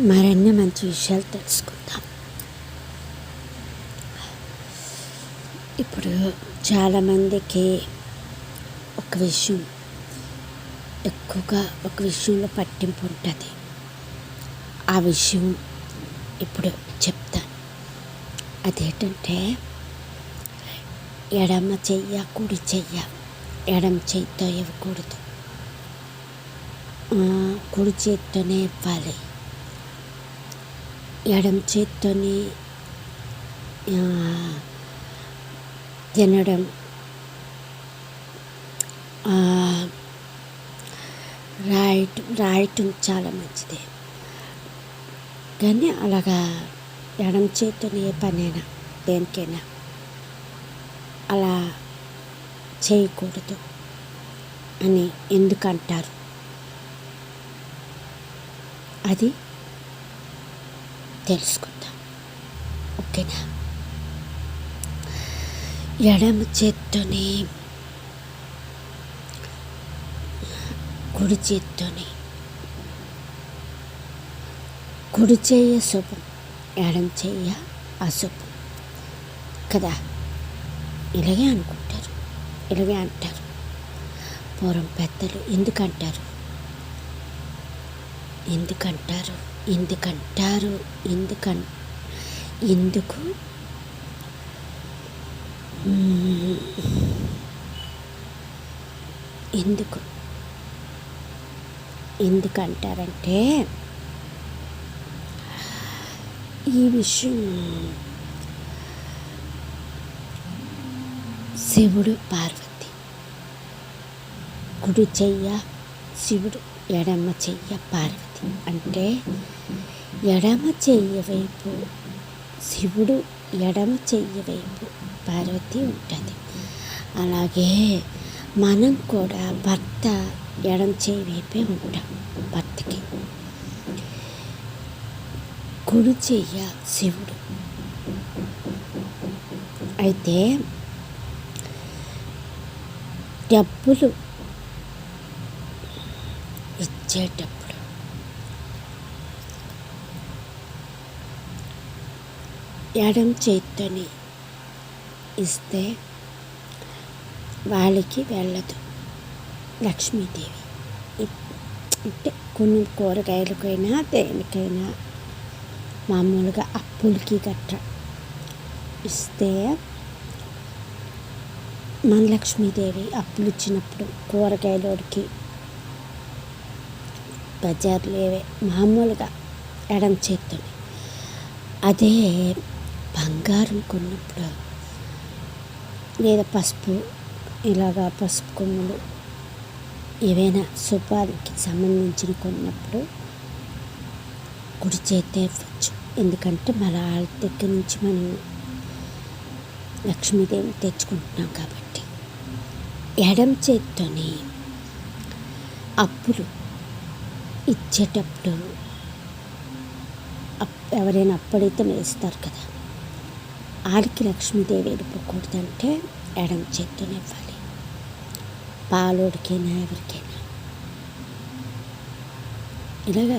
మరిన్ని మంచి విషయాలు తెలుసుకుందాం. ఇప్పుడు చాలామందికి ఒక విషయం ఎక్కువగా ఒక విషయంలో పట్టింపు ఉంటుంది. ఆ విషయం ఇప్పుడు చెప్తాను అదేంటంటే ఎడమ చెయ్య కుడి చెయ్య ఎడమ చేతితో ఇవ్వకూడదు. కుడి చేతితోనే ఇవ్వాలి. ఎడమ చేత్తోని తినడం. రాయటం రాయటం చాలా మంచిది. కానీ అలాగా ఎడమ చేత్తోని ఏ పనైనా దేనికైనా అలా చేయకూడదు అని ఎందుకంటారు? అది తెలుసుకుందాం. ఓకేనా? ఎడమ చేత్తోని కుడి చేత్తోని. కుడి చేయ శుభం ఎడం చెయ్య అశుభం కదా? ఇలాగే అనుకుంటారు. ఇలాగే అంటారు. పూర్వం పెద్దలు ఎందుకంటారు? ఎందుకంటారు? ఎందుకంటారు? ఎందుకన్ ఎందుకు? ఎందుకు? ఎందుకంటారంటే ఈ విషయం శివుడు పార్వతి. కుడి చెయ్య శివుడు. ఎడమ చెయ్య పార్వతి. అంటే ఎడమ చెయ్య వైపు శివుడు ఎడమ చెయ్య వైపు పార్వతి ఉంటుంది. అలాగే మనం కూడా భర్త ఎడం చేయి వైపే ఉంటాం భర్తకి. కుడి చెయ్య శివుడు. అయితే డబ్బులు వచ్చేటప్పుడు ఎడం చేత్తోని ఇస్తే వాళ్ళకి వెళ్ళదు. లక్ష్మీదేవి. అంటే కొన్ని కూరగాయలకైనా దేనికైనా మామూలుగా అప్పులకి గట్రా ఇస్తే మన లక్ష్మీదేవి అప్పులు ఇచ్చినప్పుడు కూరగాయలోడికి బజార్లు ఏవే మామూలుగా ఎడం చేత్తోని. అదే బంగారం కొన్నప్పుడు లేదా పసుపు ఇలాగా పసుపు కొమ్ములు ఏవైనా శుభానికి సంబంధించిన కొన్నప్పుడు కుడి చేతే ఇవ్వచ్చు. ఎందుకంటే మన వాళ్ళ దగ్గర నుంచి మనం లక్ష్మీదేవిని తెచ్చుకుంటున్నాం కాబట్టి. ఎడం చేత్తోనే అప్పులు ఇచ్చేటప్పుడు ఎవరైనా అప్పుడైతే వేస్తారు కదా ఆడికి లక్ష్మీదేవి వెళ్ళిపోకూడదంటే ఎడం చేత్తోనే పాలోడికైనా ఎవరికైనా. ఇలాగా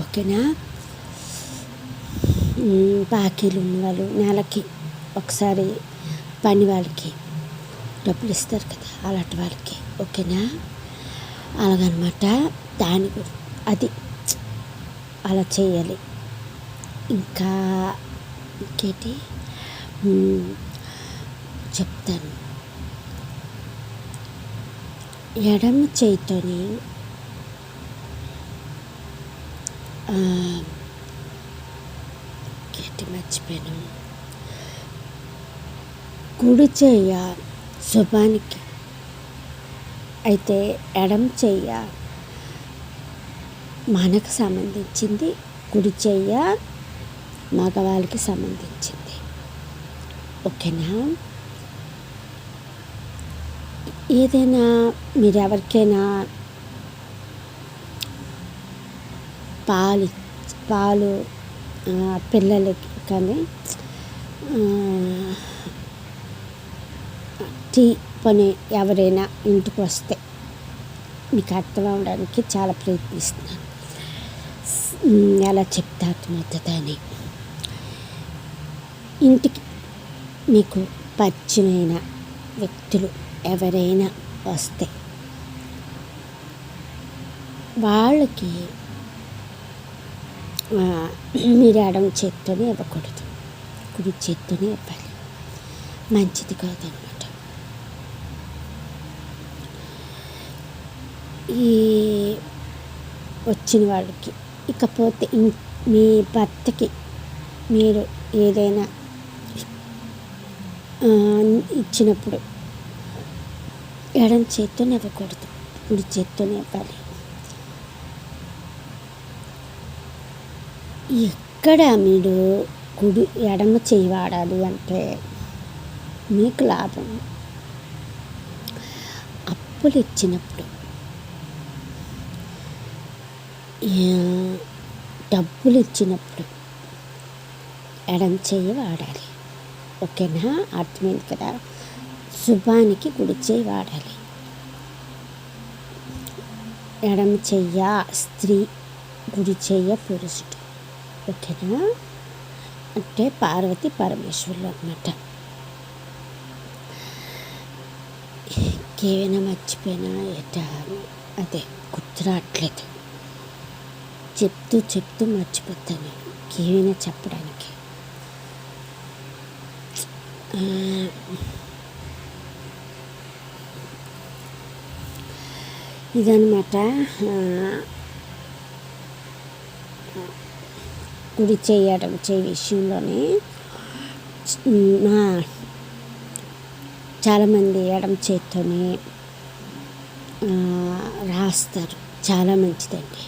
ఓకేనా? బాకీలు ఉన్న వాళ్ళు నెలకి ఒకసారి పని వాళ్ళకి డబ్బులు ఇస్తారు కదా అలాంటి వాళ్ళకి. ఓకేనా? అలాగనమాట. దాని అది అలా చేయాలి. ఇంకా ఇంకేంటి? చెప్తాను. ఎడమ చేయితోని గట్టి మర్చిపోయాను. కుడి చెయ్య శుభానికి అయితే ఎడం చెయ్య. మనకు సంబంధించింది కుడి చెయ్య మగవాళ్ళకి సంబంధించింది. ఓకేనా? ఏదైనా మీరు ఎవరికైనా పాలు పాలు పిల్లలకి కానీ టీ పని ఎవరైనా ఇంటికి వస్తే మీకు అర్థం అవడానికి చాలా ప్రయత్నిస్తున్నాను. ఎలా చెప్తే అర్థమవుతుందని ఇంటికి మీకు పరిచయమైన వ్యక్తులు ఎవరైనా వస్తే వాళ్ళకి మీరు ఎడం చేత్తోనే ఇవ్వకూడదు కుడి చేత్తోనే ఇవ్వాలి. మంచిది కాదండి. ఈ వచ్చిన వాళ్ళకి. ఇకపోతే మీ భర్తకి మీరు ఏదైనా ఇచ్చినప్పుడు ఎడం చేత్తోనే ఇవ్వకూడదు కుడి చేత్తోనే ఇవ్వాలి ఎక్కడ మీరు కుడి ఎడమ చేయి వాడాలి అంటే మీకు లాభం. అప్పులు ఇచ్చినప్పుడు ఆ, డబ్బులు ఇచ్చినప్పుడు ఎడం చెయ్యి వాడాలి. ఓకేనా? అర్థమైంది కదా? శుభానికి కుడి చేయి వాడాలి. ఎడమ చెయ్య స్త్రీ గుడి చెయ్య పురుషుడు. ఓకేనా? అంటే పార్వతి పరమేశ్వరులు అన్నమాట. ఇంకేమైనా మర్చిపోయినా ఎట అదే గుర్తు రావట్లేదు చెప్తూ చెప్తూ మర్చిపోతాను. ఇంకేమైనా చెప్పడానికి? ఇదన్నమాట. ఇదనమాట కుడి చేయడం చేయి విషయంలోనే మా చాలామంది ఎడం చేత్తోనే రాస్తారు. చాలా మంచిదండి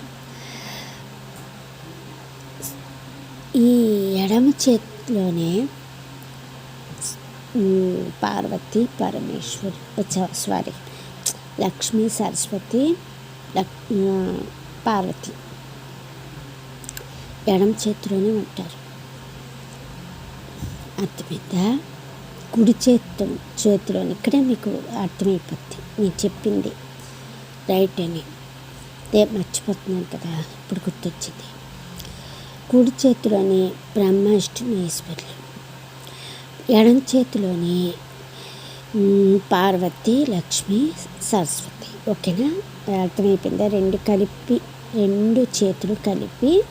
ఈ ఎడమ చేతిలోనే పార్వతి పరమేశ్వరి సారీ లక్ష్మీ సరస్వతి పార్వతి ఎడమ చేతిలోనే ఉంటారు. అర్థమైందా? కుడి చేతితో చేతిలోని ఇక్కడే మీకు అర్థమైపోద్ది. నేను చెప్పింది రైట్ అని. మర్చిపోతున్నాను కదా ఇప్పుడు గుర్తొచ్చింది. కుడి చేతిలోని బ్రహ్మ ఈశ్వరులు ఎడం చేతిలోని పార్వతి లక్ష్మి సరస్వతి. ఓకేనా? అర్థమైపోయిందా? రెండు కలిపి రెండు చేతులు కలిపి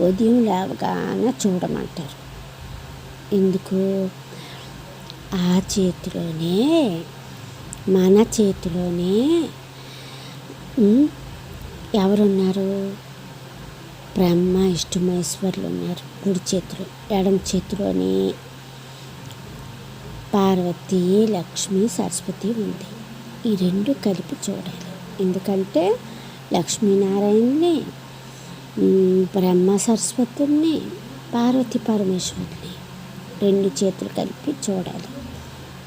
ఉదయం లేవగానే చూడమంటారు. ఎందుకు? ఆ చేతిలోనే మన చేతిలోనే ఎవరున్నారు? బ్రహ్మ ఇష్టమైశ్వర్లు ఉన్నారు. కుడి చేతులు. ఎడం చేతిలోని పార్వతి లక్ష్మి సరస్వతి ఉంది. ఈ రెండు కలిపి చూడాలి. ఎందుకంటే లక్ష్మీనారాయణని బ్రహ్మ సరస్వతుల్ని పార్వతి పరమేశ్వరుని రెండు చేతులు కలిపి చూడాలి.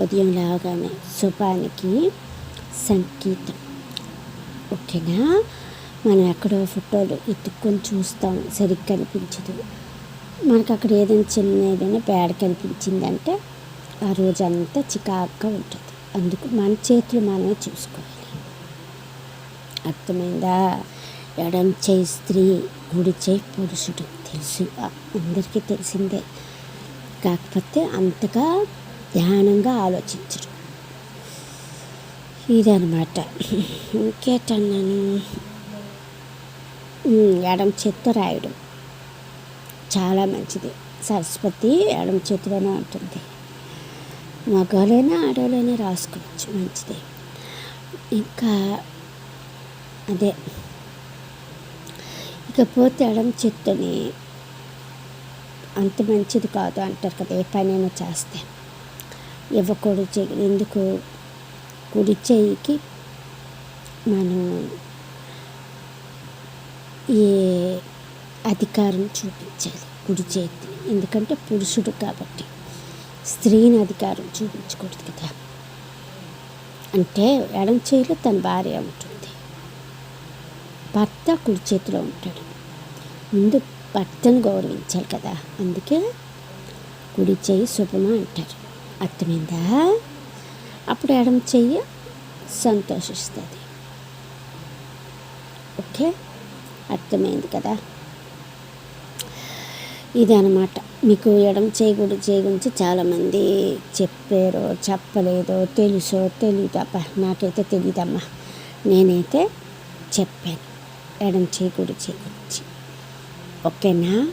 ఉదయం లేవగానే శుభానికి సంకేతం. ఓకేనా? మనం ఎక్కడో ఫోటోలు ఎత్తుక్కొని చూస్తాం సరిగ్గా కనిపించదు. మనకు అక్కడ ఏదైనా చిన్న ఏదైనా పేడ కనిపించిందంటే ఆ రోజంతా చికాగ్గా ఉంటుంది. అందుకు మన చేతులు మనమే చూసుకోవాలి. అర్థమైందా? ఎడం చేయి స్త్రీ గుడి చేయి పురుషుడు. తెలుసు. అందరికీ తెలిసిందే. కాకపోతే అంతగా ధ్యానంగా ఆలోచించరు. ఇదనమాట ఇంకేటన్నాను? ఎడం చేత్తో రాయడం. చాలా మంచిది. సరస్వతి ఎడం చేతిలోనే ఉంటుంది. మగవాళ్ళైనా ఆడవాళ్ళైనా రాసుకోవచ్చు. మంచిది. ఇంకా అదే. ఇకపోతే ఎడం చేత్తోని అంత మంచిది కాదు అంటారు కదా ఏ పనైనా చేస్తే. ఇవ్వకూడదు ఎందుకు? కుడి చెయ్యికి మనం ఏ అధికారం చూపించాలి కుడి చేతి ఎందుకంటే పురుషుడు కాబట్టి స్త్రీని అధికారం చూపించకూడదు కదా. అంటే ఎడం చేతిలో తన భార్య ఉంటుంది. భర్త కుడి చేతిలో ఉంటాడు. ముందు భర్తను గౌరవించాలి కదా. అందుకే కుడి చెయ్యి శుభమా అంటారు. అర్థమైందా? అప్పుడు ఎడమ చెయ్యి సంతోషిస్తుంది. ఓకే? అర్థమైంది కదా? ఇది అనమాట మీకు ఎడం చేయకూడదు చేయ చేయి గురించి చాలామంది చెప్పారో చెప్పలేదో తెలుసో తెలీదు నాకైతే తెలియదమ్మా నేనైతే చెప్పాను. ఎడం చేయకూడదు చేయ గురించి ఓకేనా?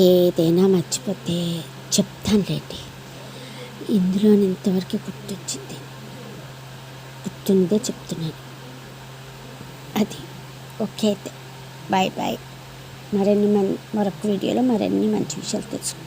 ఏదైనా మర్చిపోతే చెప్తానులేండి. ఇందులో ఇంతవరకు గుర్తొచ్చింది. గుర్తుందే చెప్తున్నాను. అది. ఓకే అయితే. బాయ్ బాయ్ మరిన్ని మన్ మరొక వీడియోలో మరిన్ని మంచి విషయాలు తెలుసుకుంటాం